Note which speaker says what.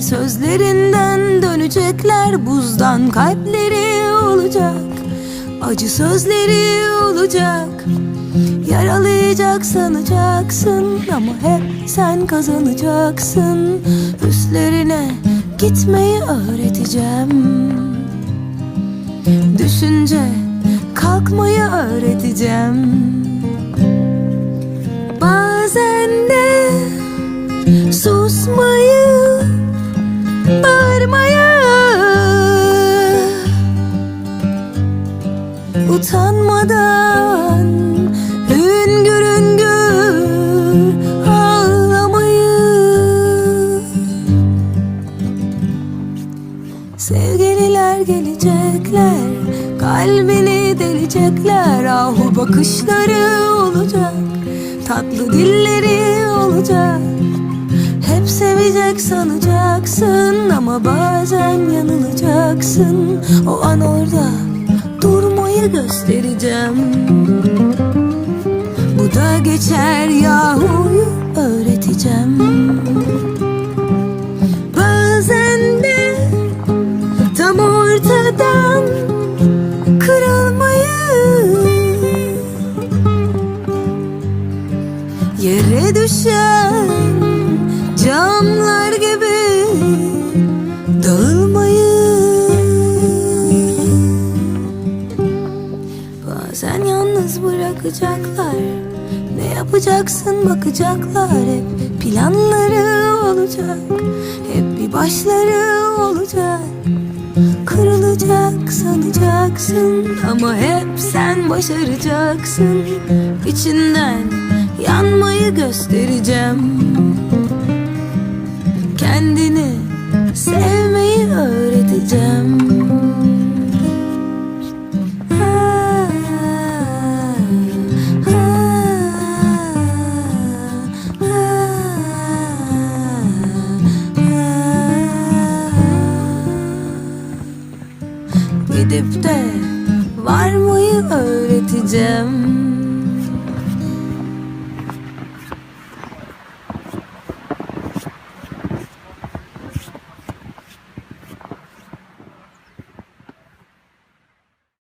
Speaker 1: Sözlerinden dönecekler Buzdan. Kalpleri olacak Acı sözleri olacak. Yaralayacak sanacaksın Ama hep sen kazanacaksın. Üstlerine gitmeyi öğreteceğim. Düşünce kalkmayı öğreteceğim. Bazen de susmayı, bağırmayı Utanmadan hüngür hüngür ağlamayı. Sevgililer gelecekler Kalbini delecekler. Ahu bakışları olacak Tatlı dilleri olacak. Hep sevecek sanacaksın Ama bazen yanılacaksın. O an orada durmayı göstereceğim. Bu da geçer yahuyu öğreteceğim. Bazen de tam ortadan kırılmayı Yere düşen camlar gibi bırakacaklar? Ne yapacaksın? Bakacaklar Hep planları olacak. Hep bir başları olacak. Kırılacak sanacaksın Ama hep sen başaracaksın. İçinden yanmayı göstereceğim. Kendini sevmeyi öğreteceğim Gidip de varmayı öğreteceğim